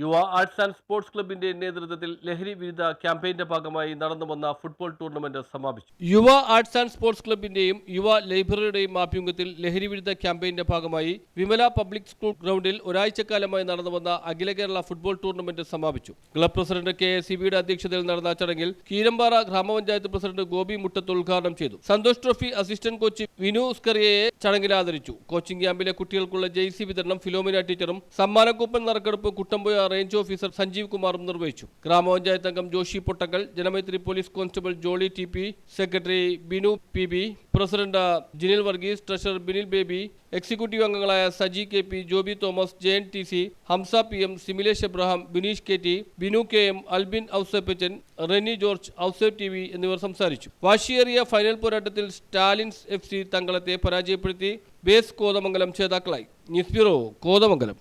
യുവ arts and sports ക്ലബിന്റെ നേതൃത്വത്തിൽ ലഹരി വിരുദ്ധ ക്യാമ്പയിന്റെ ഭാഗമായി നടന്നുവന്ന ഫുട്ബോൾ ടൂർണമെന്റ് സമാപിച്ചു. യുവ ആർട്സ് ആൻഡ് സ്പോർട്സ് ക്ലബിന്റെയും യുവ ലൈബ്രറിയുടെയും ആഭിമുഖ്യത്തിൽ ലഹരി വിരുദ്ധ ക്യാമ്പയിന്റെ ഭാഗമായി വിമല പബ്ലിക് സ്കൂൾ ഗ്രൗണ്ടിൽ ഒരാഴ്ചക്കാലമായി നടന്നുവന്ന അഖില കേരള ഫുട്ബോൾ ടൂർണമെന്റ് സമാപിച്ചു. ക്ലബ് പ്രസിഡന്റ് കെ എസ് സിബിയുടെ അധ്യക്ഷതയിൽ നടന്ന ചടങ്ങിൽ കീരമ്പാറ ഗ്രാമപഞ്ചായത്ത് പ്രസിഡന്റ് ഗോപി മുട്ടത്ത് ഉദ്ഘാടനം ചെയ്തു. Santosh trophy assistant coach Vinu സ്കറിയയെ ചടങ്ങിൽ ആദരിച്ചു. കോച്ചിംഗ് ക്യാമ്പിലെ കുട്ടികൾക്കുള്ള ജെയ്സി വിതരണം ഫിലോമിന ടീച്ചറും സമ്മാനക്കൂപ്പൻ നറുക്കെടുപ്പ് കുട്ടമ്പുഴ റേഞ്ച് ഓഫീസർ സഞ്ജീവ് കുമാറും നിർവഹിച്ചു. ഗ്രാമപഞ്ചായത്ത് അംഗം Joshy Pottakkal Janamaithri police constable Jolly T P secretary Binu P B president Jinil Varghese treasurer Binil Baby executive അംഗങ്ങളായ Saji K P Joby Thomas Jayan T C Hamsa P M Similesh Abraham Bineesh K T Binu K M Albin Ouseppachan Reni George Ousep T V എന്നിവർ സംസാരിച്ചു. വാശിയേറിയ final പോരാട്ടത്തിൽ Stalin's F C തങ്കളത്തെ പരാജയപ്പെടുത്തി. Base Kothamangalam ജേതാക്കളായി. News bureau Kothamangalam.